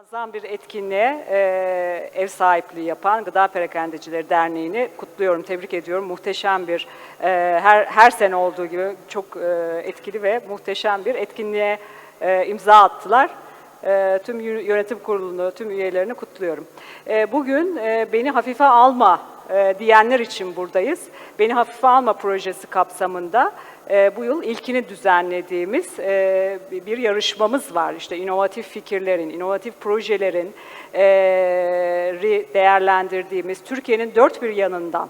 Muazzam bir etkinliğe e, ev sahipliği yapan Gıda Perakendecileri Derneği'ni kutluyorum, tebrik ediyorum. Muhteşem bir, e, her, her sene olduğu gibi çok e, etkili ve muhteşem bir etkinliğe e, imza attılar. E, tüm yö- yönetim kurulunu, tüm üyelerini kutluyorum. E, bugün e, beni hafife alma e, diyenler için buradayız. Beni hafife alma projesi kapsamında e, bu yıl ilkini düzenlediğimiz e, bir yarışmamız var. İşte inovatif fikirlerin, inovatif projelerin e, değerlendirdiğimiz Türkiye'nin dört bir yanından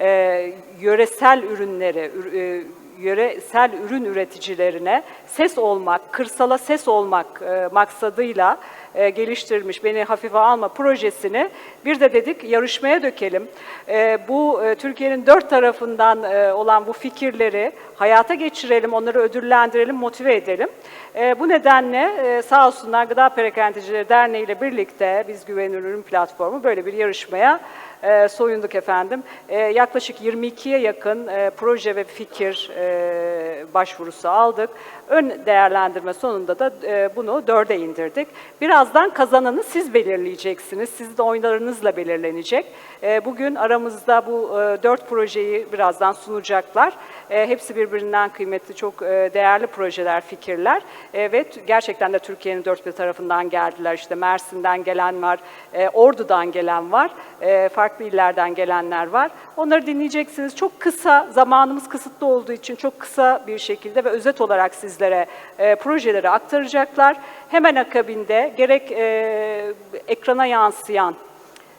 e, yöresel ürünleri, ür- yöresel ürün üreticilerine ses olmak, kırsala ses olmak e, maksadıyla e, geliştirilmiş Beni Hafife Alma projesini bir de dedik yarışmaya dökelim. E, bu e, Türkiye'nin dört tarafından e, olan bu fikirleri hayata geçirelim, onları ödüllendirelim, motive edelim. E, bu nedenle e, sağ olsunlar Gıda Perakendecileri Derneği ile birlikte biz Güvenilir Ürün Platformu böyle bir yarışmaya e, soyunduk efendim. E, yaklaşık 22'ye yakın e, proje ve fikir e, başvurusu aldık. Ön değerlendirme sonunda da e, bunu dörde indirdik. Birazdan kazananı siz belirleyeceksiniz. Siz de oylarınızla belirlenecek. E, bugün aramızda bu e, dört projeyi birazdan sunacaklar. E, hepsi birbirinden kıymetli, çok e, değerli projeler, fikirler. E, ve gerçekten de Türkiye'nin dört bir tarafından geldiler. İşte Mersin'den gelen var, e, Ordu'dan gelen var, e, farklı illerden gelenler var. Onları dinleyeceksiniz. Çok kısa, zamanımız kısıtlı olduğu için çok kısa bir şekilde ve özet olarak sizlere e, projeleri aktaracaklar. Hemen akabinde gerek e, ekrana yansıyan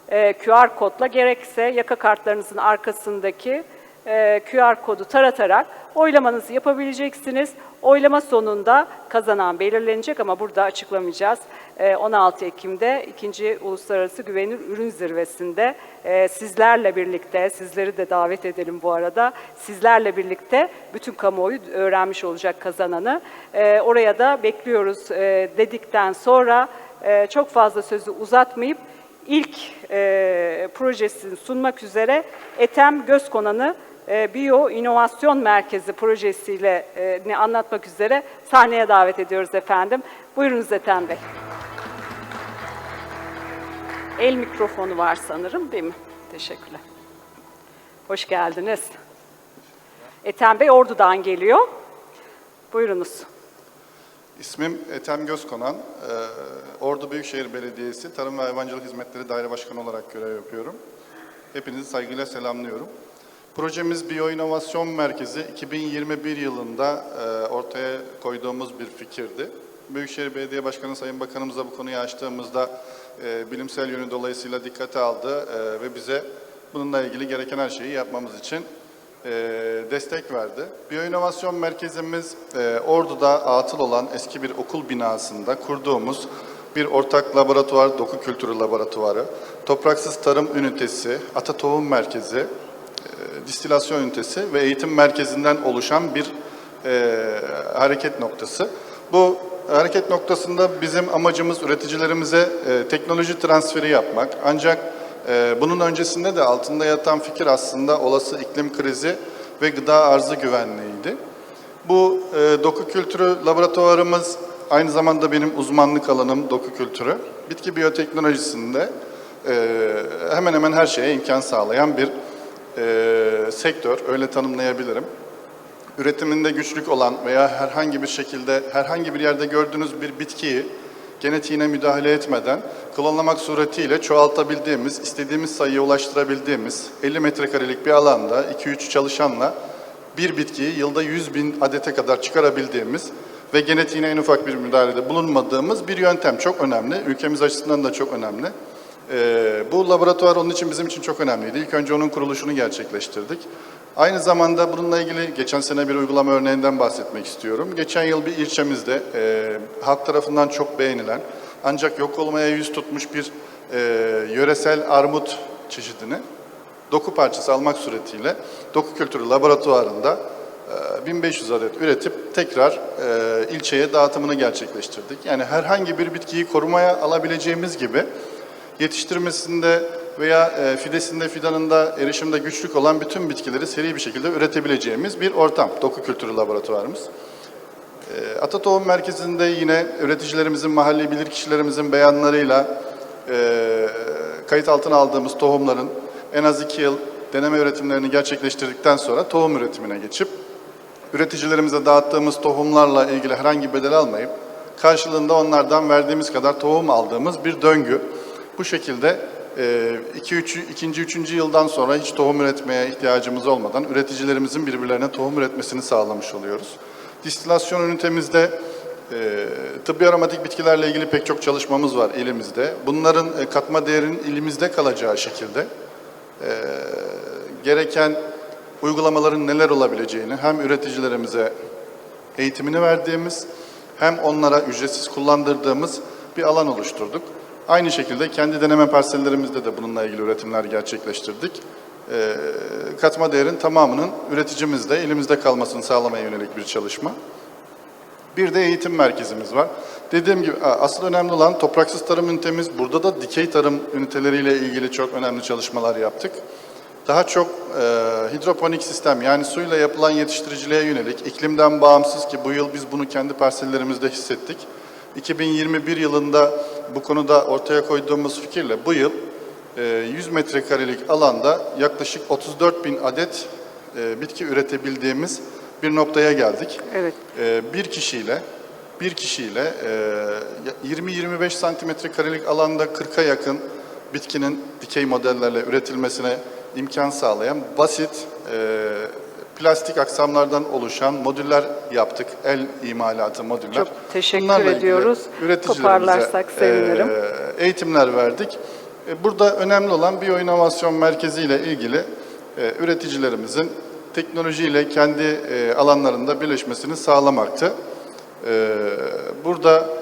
e, QR kodla gerekse yaka kartlarınızın arkasındaki e, QR kodu taratarak oylamanızı yapabileceksiniz. Oylama sonunda kazanan belirlenecek ama burada açıklamayacağız. E, 16 Ekim'de 2. Uluslararası Güvenilir Ürün Zirvesi'nde e, sizlerle birlikte, sizleri de davet edelim bu arada, sizlerle birlikte bütün kamuoyu öğrenmiş olacak kazananı. E, oraya da bekliyoruz e, dedikten sonra e, çok fazla sözü uzatmayıp ilk projesini sunmak üzere Etem Gözkonan'ı Biyo İnovasyon Merkezi projesiyle anlatmak üzere sahneye davet ediyoruz efendim. Buyurunuz Ethem Bey. El mikrofonu var sanırım değil mi? Teşekkürler. Hoş geldiniz. Ethem Bey Ordu'dan geliyor. Buyurunuz. İsmim Ethem Gözkonan. Ee, Ordu Büyükşehir Belediyesi Tarım ve Hayvancılık Hizmetleri Daire Başkanı olarak görev yapıyorum. Hepinizi saygıyla selamlıyorum. Projemiz Biyo İnovasyon Merkezi 2021 yılında e, ortaya koyduğumuz bir fikirdi. Büyükşehir Belediye Başkanı Sayın Bakanımıza bu konuyu açtığımızda e, bilimsel yönü dolayısıyla dikkate aldı e, ve bize bununla ilgili gereken her şeyi yapmamız için e, destek verdi. Biyoinovasyon Merkezimiz e, Ordu'da atıl olan eski bir okul binasında kurduğumuz bir ortak laboratuvar, doku kültürü laboratuvarı, topraksız tarım ünitesi, ata tohum merkezi, e, distilasyon ünitesi ve eğitim merkezinden oluşan bir e, hareket noktası. Bu hareket noktasında bizim amacımız üreticilerimize e, teknoloji transferi yapmak. Ancak e, bunun öncesinde de altında yatan fikir aslında olası iklim krizi ve gıda arzı güvenliğiydi. Bu e, doku kültürü laboratuvarımız aynı zamanda benim uzmanlık alanım doku kültürü. Bitki biyoteknolojisinde hemen hemen her şeye imkan sağlayan bir sektör, öyle tanımlayabilirim üretiminde güçlük olan veya herhangi bir şekilde herhangi bir yerde gördüğünüz bir bitkiyi genetiğine müdahale etmeden klonlamak suretiyle çoğaltabildiğimiz, istediğimiz sayıya ulaştırabildiğimiz 50 metrekarelik bir alanda 2-3 çalışanla bir bitkiyi yılda 100 bin adete kadar çıkarabildiğimiz ve genetiğine en ufak bir müdahalede bulunmadığımız bir yöntem çok önemli. Ülkemiz açısından da çok önemli. Ee, bu laboratuvar onun için bizim için çok önemliydi. İlk önce onun kuruluşunu gerçekleştirdik. Aynı zamanda bununla ilgili geçen sene bir uygulama örneğinden bahsetmek istiyorum. Geçen yıl bir ilçemizde e, halk tarafından çok beğenilen ancak yok olmaya yüz tutmuş bir e, yöresel armut çeşidini doku parçası almak suretiyle doku kültürü laboratuvarında e, 1500 adet üretip tekrar e, ilçeye dağıtımını gerçekleştirdik. Yani herhangi bir bitkiyi korumaya alabileceğimiz gibi yetiştirmesinde veya e, fidesinde, fidanında, erişimde güçlük olan bütün bitkileri seri bir şekilde üretebileceğimiz bir ortam, doku kültürü laboratuvarımız. E, Ata Tohum Merkezi'nde yine üreticilerimizin, mahalli bilirkişilerimizin beyanlarıyla e, kayıt altına aldığımız tohumların en az iki yıl deneme üretimlerini gerçekleştirdikten sonra tohum üretimine geçip üreticilerimize dağıttığımız tohumlarla ilgili herhangi bedel almayıp karşılığında onlardan verdiğimiz kadar tohum aldığımız bir döngü. Bu şekilde 2 3 ikinci, üçüncü yıldan sonra hiç tohum üretmeye ihtiyacımız olmadan üreticilerimizin birbirlerine tohum üretmesini sağlamış oluyoruz. Distilasyon ünitemizde e, tıbbi aromatik bitkilerle ilgili pek çok çalışmamız var elimizde. Bunların e, katma değerinin ilimizde kalacağı şekilde gereken uygulamaların neler olabileceğini hem üreticilerimize eğitimini verdiğimiz hem onlara ücretsiz kullandırdığımız bir alan oluşturduk. Aynı şekilde kendi deneme parsellerimizde de bununla ilgili üretimler gerçekleştirdik. Ee, katma değerin tamamının üreticimizde, elimizde kalmasını sağlamaya yönelik bir çalışma. Bir de eğitim merkezimiz var. Dediğim gibi asıl önemli olan topraksız tarım ünitemiz. Burada da dikey tarım üniteleriyle ilgili çok önemli çalışmalar yaptık. Daha çok e, hidroponik sistem yani suyla yapılan yetiştiriciliğe yönelik iklimden bağımsız ki bu yıl biz bunu kendi parsellerimizde hissettik. 2021 yılında bu konuda ortaya koyduğumuz fikirle bu yıl e, 100 metrekarelik alanda yaklaşık 34 bin adet e, bitki üretebildiğimiz bir noktaya geldik. Evet. E, bir kişiyle bir kişiyle e, 20-25 santimetre karelik alanda 40'a yakın bitkinin dikey modellerle üretilmesine imkan sağlayan basit e, plastik aksamlardan oluşan modüller yaptık. El imalatı modüller. Çok teşekkür Bunlarla ediyoruz. üreticilerimize, Toparlarsak sevinirim. e, eğitimler verdik. E, Burada önemli olan biyoinovasyon merkezi ile ilgili e, üreticilerimizin teknolojiyle kendi e, alanlarında birleşmesini sağlamaktı. E, Burada e,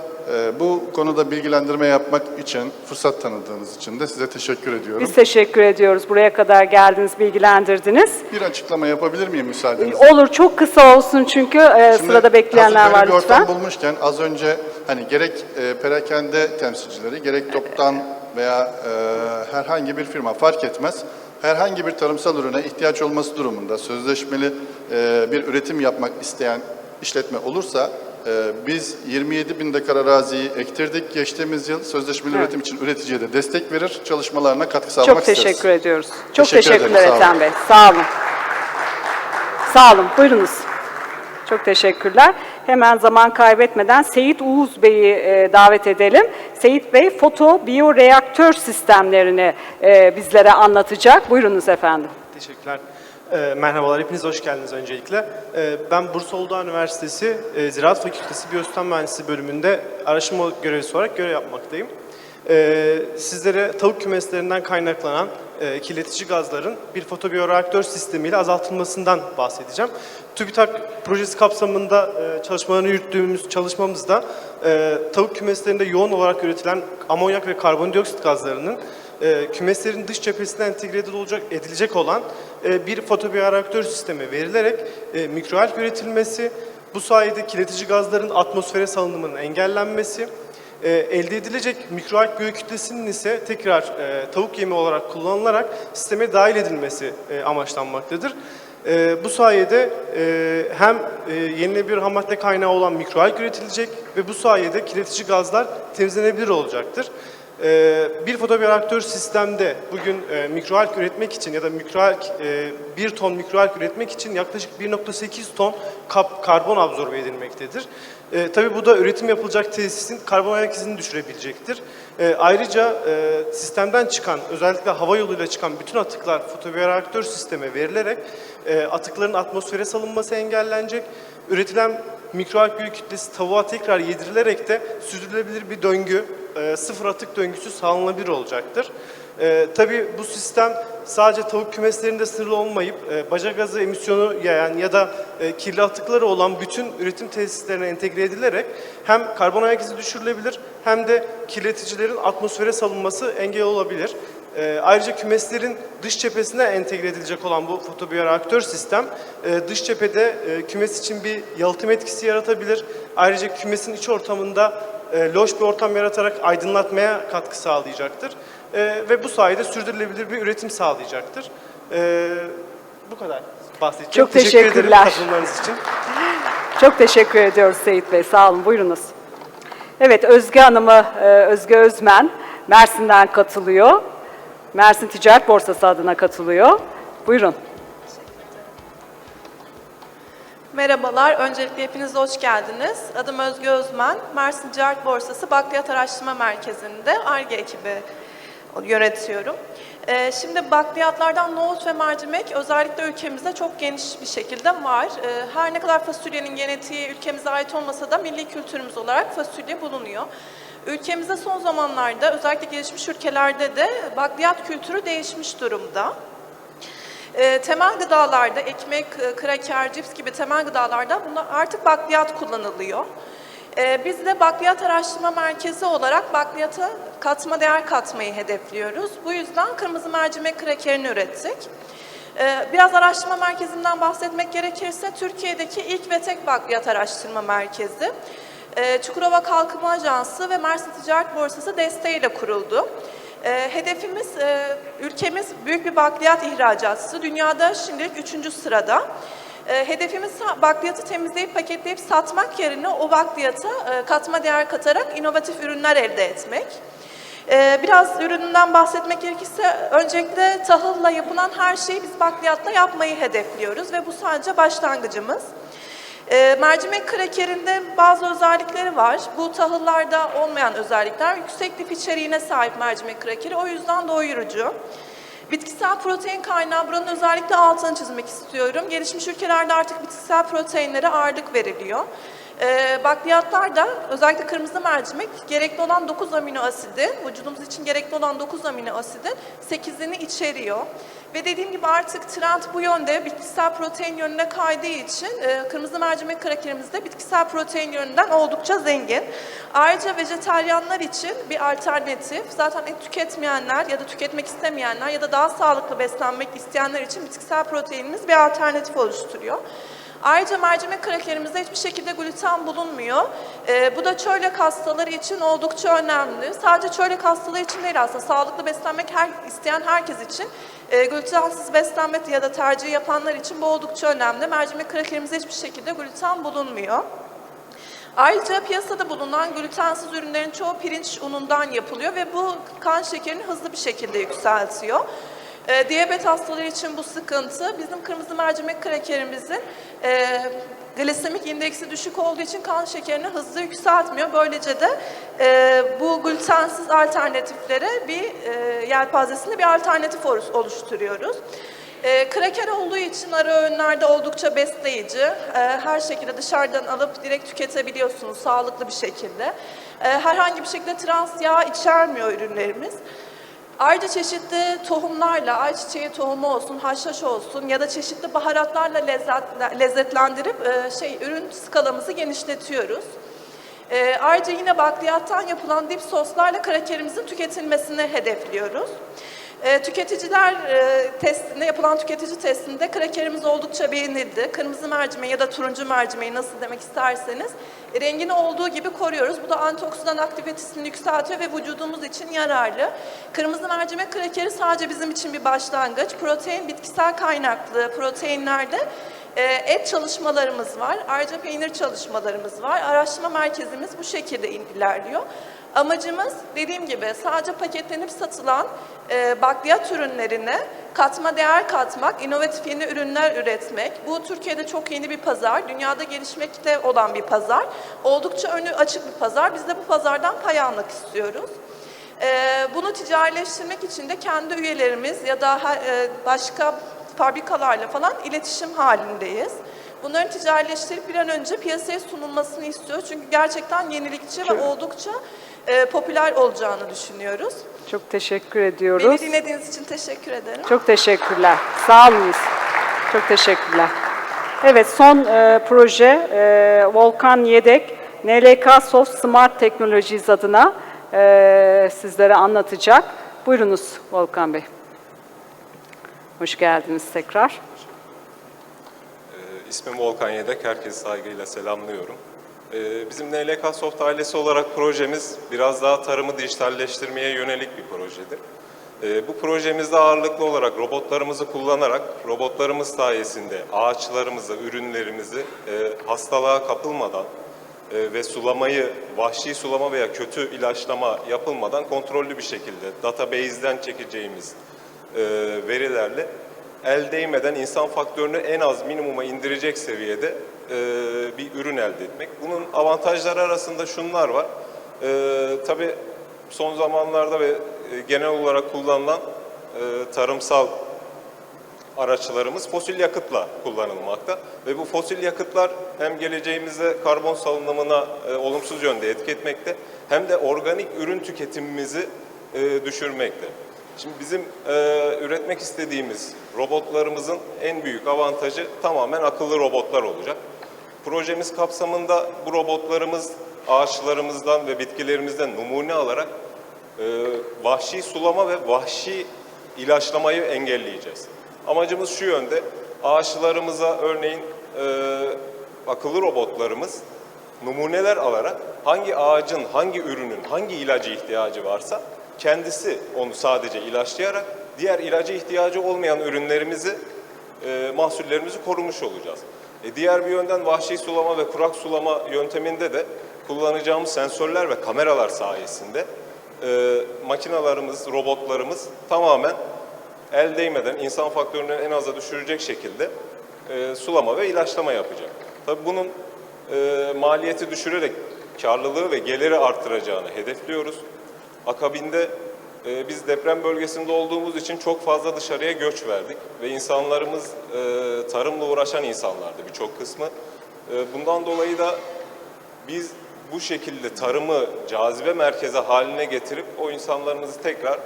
bu konuda bilgilendirme yapmak için, fırsat tanıdığınız için de size teşekkür ediyorum. Biz teşekkür ediyoruz. Buraya kadar geldiniz, bilgilendirdiniz. Bir açıklama yapabilir miyim müsaadenizle? Olur, çok kısa olsun çünkü e, Şimdi sırada bekleyenler var böyle bir ortam lütfen. bulmuşken az önce hani gerek e, perakende temsilcileri gerek toptan veya e, herhangi bir firma fark etmez. Herhangi bir tarımsal ürüne ihtiyaç olması durumunda sözleşmeli e, bir üretim yapmak isteyen işletme olursa e, biz 27 bin dekar araziyi ektirdik. Geçtiğimiz yıl sözleşmeli Evet. üretim için üreticiye de destek verir. Çalışmalarına katkı sağlamak Çok isteriz. teşekkür ediyoruz. Çok Teşekkür teşekkürler. Ethem Bey. Sağ olun. Sağ olun. Buyurunuz. Çok teşekkürler. Hemen zaman kaybetmeden Seyit Uğuz Bey'i e, davet edelim. Seyit Bey foto biyoreaktör sistemlerini e, bizlere anlatacak. Buyurunuz efendim. Teşekkürler. Ee, merhabalar, hepiniz hoş geldiniz öncelikle. Ee, ben Bursa Uludağ Üniversitesi e, Ziraat Fakültesi Biyosistem Mühendisliği bölümünde araştırma görevlisi olarak görev yapmaktayım. Ee, sizlere tavuk kümeslerinden kaynaklanan e, kirletici gazların bir fotobiyoreaktör sistemiyle azaltılmasından bahsedeceğim. TÜBİTAK projesi kapsamında e, çalışmalarını yürüttüğümüz çalışmamızda e, tavuk kümeslerinde yoğun olarak üretilen amonyak ve karbondioksit gazlarının e, kümeslerin dış cephesine entegre edilecek, olan bir fotobiyoreaktör sistemi verilerek e, mikroalg üretilmesi, bu sayede kirletici gazların atmosfere salınımının engellenmesi, e, elde edilecek mikroalg biyokütlesinin ise tekrar e, tavuk yemi olarak kullanılarak sisteme dahil edilmesi e, amaçlanmaktadır. E, bu sayede e, hem e, yenilenebilir ham madde kaynağı olan mikroalg üretilecek ve bu sayede kirletici gazlar temizlenebilir olacaktır. Ee, bir fotobiyoreaktör sistemde bugün e, mikroalg üretmek için ya da mikroalg, e, 1 ton mikroalg üretmek için yaklaşık 1.8 ton karbon absorbe edilmektedir. E, tabii bu da üretim yapılacak tesisin karbon ayak izini düşürebilecektir. E, ayrıca e, sistemden çıkan, özellikle hava yoluyla çıkan bütün atıklar fotobiyoreaktör sisteme verilerek e, atıkların atmosfere salınması engellenecek. Üretilen mikroalg büyük kütlesi tavuğa tekrar yedirilerek de sürdürülebilir bir döngü, e, sıfır atık döngüsü sağlanabilir olacaktır. E, tabii bu sistem sadece tavuk kümeslerinde sınırlı olmayıp e, baca gazı emisyonu yayan ya da e, kirli atıkları olan bütün üretim tesislerine entegre edilerek hem karbon ayak izi düşürülebilir hem de kirleticilerin atmosfere salınması engel olabilir. E, ayrıca kümeslerin dış cephesine entegre edilecek olan bu fotobiyoreaktör sistem e, dış cephede e, kümes için bir yalıtım etkisi yaratabilir. Ayrıca kümesin iç ortamında e, loş bir ortam yaratarak aydınlatmaya katkı sağlayacaktır. E, ve bu sayede sürdürülebilir bir üretim sağlayacaktır. E, bu kadar bahsedeceğim. Çok Teşekkür ederim teşekkürler. katılımlarınız için. Çok teşekkür ediyoruz Seyit Bey. Sağ olun. Buyurunuz. Evet, Özge Hanım'ı, e, Özge Özmen Mersin'den katılıyor. Mersin Ticaret Borsası adına katılıyor. Buyurun. Merhabalar, öncelikle hepiniz hoş geldiniz. Adım Özge Özmen, Mersin Ticaret Borsası Bakliyat Araştırma Merkezi'nde ARGE ekibi yönetiyorum. Ee, Şimdi bakliyatlardan nohut ve mercimek özellikle ülkemizde çok geniş bir şekilde var. Ee, Her ne kadar fasulyenin genetiği ülkemize ait olmasa da milli kültürümüz olarak fasulye bulunuyor. Ülkemizde son zamanlarda özellikle gelişmiş ülkelerde de bakliyat kültürü değişmiş durumda. E, temel gıdalarda, ekmek, e, kraker, cips gibi temel gıdalarda bunda artık bakliyat kullanılıyor. E, biz de Bakliyat Araştırma Merkezi olarak bakliyata katma değer katmayı hedefliyoruz. Bu yüzden kırmızı mercimek krakerini ürettik. E, biraz araştırma merkezinden bahsetmek gerekirse Türkiye'deki ilk ve tek bakliyat araştırma merkezi. E, Çukurova Kalkınma Ajansı ve Mersin Ticaret Borsası desteğiyle kuruldu. Hedefimiz, e, ülkemiz büyük bir bakliyat ihracatçısı. Dünyada şimdilik üçüncü sırada. E, hedefimiz bakliyatı temizleyip paketleyip satmak yerine o bakliyata e, katma değer katarak inovatif ürünler elde etmek. E, biraz ürününden bahsetmek gerekirse öncelikle tahılla yapılan her şeyi biz bakliyatla yapmayı hedefliyoruz ve bu sadece başlangıcımız. E, mercimek krakerinde bazı özellikleri var. Bu tahıllarda olmayan özellikler. Yüksek lif içeriğine sahip mercimek krakeri. O yüzden doyurucu. Bitkisel protein kaynağı buranın özellikle altını çizmek istiyorum. Gelişmiş ülkelerde artık bitkisel proteinlere ağırlık veriliyor. Ee, bakliyatlarda özellikle kırmızı mercimek gerekli olan 9 amino asidi, vücudumuz için gerekli olan 9 amino asidin 8'ini içeriyor. Ve dediğim gibi artık trend bu yönde bitkisel protein yönüne kaydığı için e, kırmızı mercimek krakerimiz de bitkisel protein yönünden oldukça zengin. Ayrıca vejetaryenler için bir alternatif. Zaten et tüketmeyenler ya da tüketmek istemeyenler ya da daha sağlıklı beslenmek isteyenler için bitkisel proteinimiz bir alternatif oluşturuyor. Ayrıca mercimek krakerimizde hiçbir şekilde gluten bulunmuyor. Ee, bu da çölyak hastaları için oldukça önemli. Sadece çölyak hastalığı için değil aslında sağlıklı beslenmek her, isteyen herkes için e, glutensiz beslenme ya da tercih yapanlar için bu oldukça önemli. Mercimek krakerimizde hiçbir şekilde gluten bulunmuyor. Ayrıca piyasada bulunan glutensiz ürünlerin çoğu pirinç unundan yapılıyor ve bu kan şekerini hızlı bir şekilde yükseltiyor. Ee, diyabet hastaları için bu sıkıntı. Bizim kırmızı mercimek krakerimizin e, glisemik indeksi düşük olduğu için kan şekerini hızlı yükseltmiyor. Böylece de e, bu glutensiz alternatiflere bir e, yelpazesinde bir alternatif oluş- oluşturuyoruz. E, kraker olduğu için ara öğünlerde oldukça besleyici. E, her şekilde dışarıdan alıp direkt tüketebiliyorsunuz sağlıklı bir şekilde. E, herhangi bir şekilde trans yağ içermiyor ürünlerimiz. Ayrıca çeşitli tohumlarla, ayçiçeği tohumu olsun, haşhaş olsun ya da çeşitli baharatlarla lezzet, lezzetlendirip e, şey ürün skalamızı genişletiyoruz. E, ayrıca yine bakliyattan yapılan dip soslarla krakerimizin tüketilmesini hedefliyoruz. E, tüketiciler e, testinde, yapılan tüketici testinde krakerimiz oldukça beğenildi. Kırmızı mercimeği ya da turuncu mercimeği nasıl demek isterseniz rengini olduğu gibi koruyoruz. Bu da antioksidan aktivitesini yükseltiyor ve vücudumuz için yararlı. Kırmızı mercimek krakeri sadece bizim için bir başlangıç. Protein bitkisel kaynaklı proteinlerde e, et çalışmalarımız var. Ayrıca peynir çalışmalarımız var. Araştırma merkezimiz bu şekilde ilerliyor. Amacımız dediğim gibi sadece paketlenip satılan e, bakliyat ürünlerine katma değer katmak, inovatif yeni ürünler üretmek. Bu Türkiye'de çok yeni bir pazar, dünyada gelişmekte olan bir pazar. Oldukça önü açık bir pazar. Biz de bu pazardan pay almak istiyoruz. Ee, bunu ticarileştirmek için de kendi üyelerimiz ya da e, başka fabrikalarla falan iletişim halindeyiz. Bunların ticarileştirip bir an önce piyasaya sunulmasını istiyoruz. Çünkü gerçekten yenilikçi ve oldukça e, popüler olacağını düşünüyoruz. Çok teşekkür Beni ediyoruz. dinlediğiniz için teşekkür ederim. Çok teşekkürler. Sağ olunuz. Çok teşekkürler. Evet, son e, proje e, Volkan Yedek, NLK Soft Smart Technologies adına e, sizlere anlatacak. Buyurunuz Volkan Bey. Hoş geldiniz tekrar. İsmim Volkan Yedek, herkesi saygıyla selamlıyorum. Ee, Bizim NLK Soft ailesi olarak projemiz biraz daha tarımı dijitalleştirmeye yönelik bir projedir. E, bu projemizde ağırlıklı olarak robotlarımızı kullanarak, robotlarımız sayesinde ağaçlarımızı, ürünlerimizi e, hastalığa kapılmadan e, ve sulamayı, vahşi sulama veya kötü ilaçlama yapılmadan kontrollü bir şekilde database'den çekeceğimiz e, verilerle el değmeden insan faktörünü en az minimuma indirecek seviyede e, bir ürün elde etmek. Bunun avantajları arasında şunlar var. E, tabii son zamanlarda ve e, genel olarak kullanılan e, tarımsal araçlarımız fosil yakıtla kullanılmakta ve bu fosil yakıtlar hem geleceğimizde karbon salınımına e, olumsuz yönde etki etmekte hem de organik ürün tüketimimizi e, düşürmekte. Şimdi bizim e, üretmek istediğimiz robotlarımızın en büyük avantajı tamamen akıllı robotlar olacak. Projemiz kapsamında bu robotlarımız ağaçlarımızdan ve bitkilerimizden numune alarak e, vahşi sulama ve vahşi ilaçlamayı engelleyeceğiz. Amacımız şu yönde, ağaçlarımıza örneğin e, akıllı robotlarımız numuneler alarak hangi ağacın, hangi ürünün, hangi ilacı ihtiyacı varsa kendisi onu sadece ilaçlayarak diğer ilacı ihtiyacı olmayan ürünlerimizi, e, mahsullerimizi korumuş olacağız. E, diğer bir yönden vahşi sulama ve kurak sulama yönteminde de kullanacağımız sensörler ve kameralar sayesinde e, makinalarımız, robotlarımız tamamen el değmeden insan faktörünü en aza düşürecek şekilde e, sulama ve ilaçlama yapacak. Tabii bunun e, maliyeti düşürerek karlılığı ve geliri artıracağını hedefliyoruz. Akabinde e, biz deprem bölgesinde olduğumuz için çok fazla dışarıya göç verdik ve insanlarımız e, tarımla uğraşan insanlardı birçok kısmı. E, bundan dolayı da biz bu şekilde tarımı cazibe merkezi haline getirip o insanlarımızı tekrar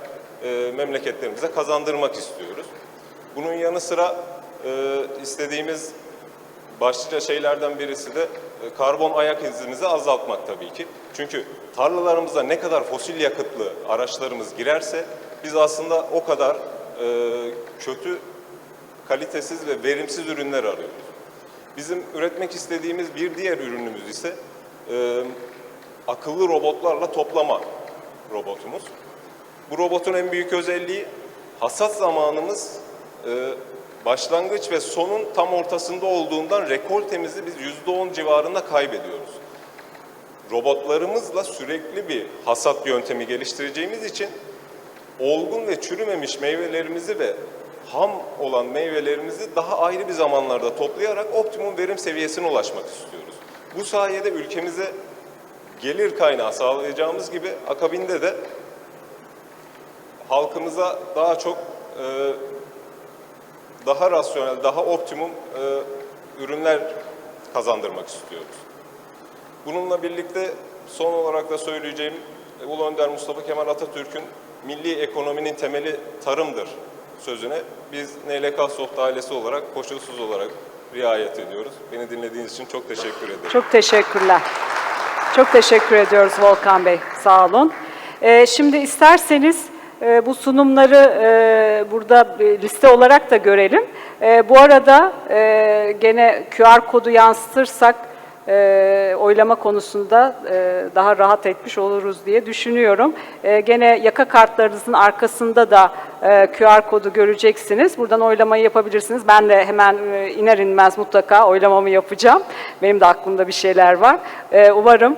e, memleketlerimize kazandırmak istiyoruz. Bunun yanı sıra e, istediğimiz başlıca şeylerden birisi de e, karbon ayak izimizi azaltmak tabii ki. Çünkü tarlalarımıza ne kadar fosil yakıtlı araçlarımız girerse biz aslında o kadar e, kötü, kalitesiz ve verimsiz ürünler arıyoruz. Bizim üretmek istediğimiz bir diğer ürünümüz ise e, akıllı robotlarla toplama robotumuz. Bu robotun en büyük özelliği hasat zamanımız e, başlangıç ve sonun tam ortasında olduğundan rekoltemizi biz %10 civarında kaybediyoruz. Robotlarımızla sürekli bir hasat yöntemi geliştireceğimiz için olgun ve çürümemiş meyvelerimizi ve ham olan meyvelerimizi daha ayrı bir zamanlarda toplayarak optimum verim seviyesine ulaşmak istiyoruz. Bu sayede ülkemize gelir kaynağı sağlayacağımız gibi akabinde de halkımıza daha çok e, daha rasyonel, daha optimum e, ürünler kazandırmak istiyoruz. Bununla birlikte son olarak da söyleyeceğim e, Ulu Önder Mustafa Kemal Atatürk'ün milli ekonominin temeli tarımdır sözüne biz NLK Soft ailesi olarak koşulsuz olarak riayet ediyoruz. Beni dinlediğiniz için çok teşekkür ederim. Çok teşekkürler. Çok teşekkür ediyoruz Volkan Bey. Sağ olun. Ee, şimdi isterseniz bu sunumları e, burada liste olarak da görelim. E, bu arada e, gene QR kodu yansıtırsak e, oylama konusunda daha rahat etmiş oluruz diye düşünüyorum. Gene yaka kartlarınızın arkasında da QR kodu göreceksiniz. Buradan oylamayı yapabilirsiniz. Ben de hemen iner inmez mutlaka oylamamı yapacağım. Benim de aklımda bir şeyler var. Umarım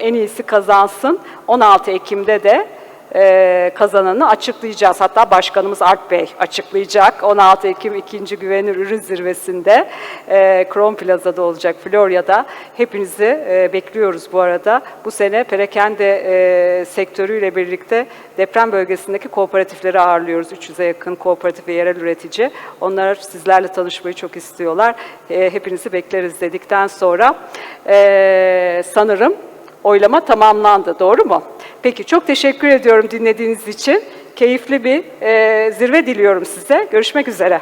en iyisi kazansın. 16 Ekim'de de e, kazananı açıklayacağız. Hatta Başkanımız Alp Bey açıklayacak. 16 Ekim 2. Güvenilir Ürün Zirvesi'nde e, Plaza'da olacak Florya'da. Hepinizi e, bekliyoruz bu arada. Bu sene perakende e, sektörüyle birlikte deprem bölgesindeki kooperatifleri ağırlıyoruz. 300'e yakın kooperatif ve yerel üretici. Onlar sizlerle tanışmayı çok istiyorlar. Hepinizi bekleriz dedikten sonra sanırım oylama tamamlandı. Doğru mu? Peki çok teşekkür ediyorum dinlediğiniz için. Keyifli bir e, zirve diliyorum size. Görüşmek üzere.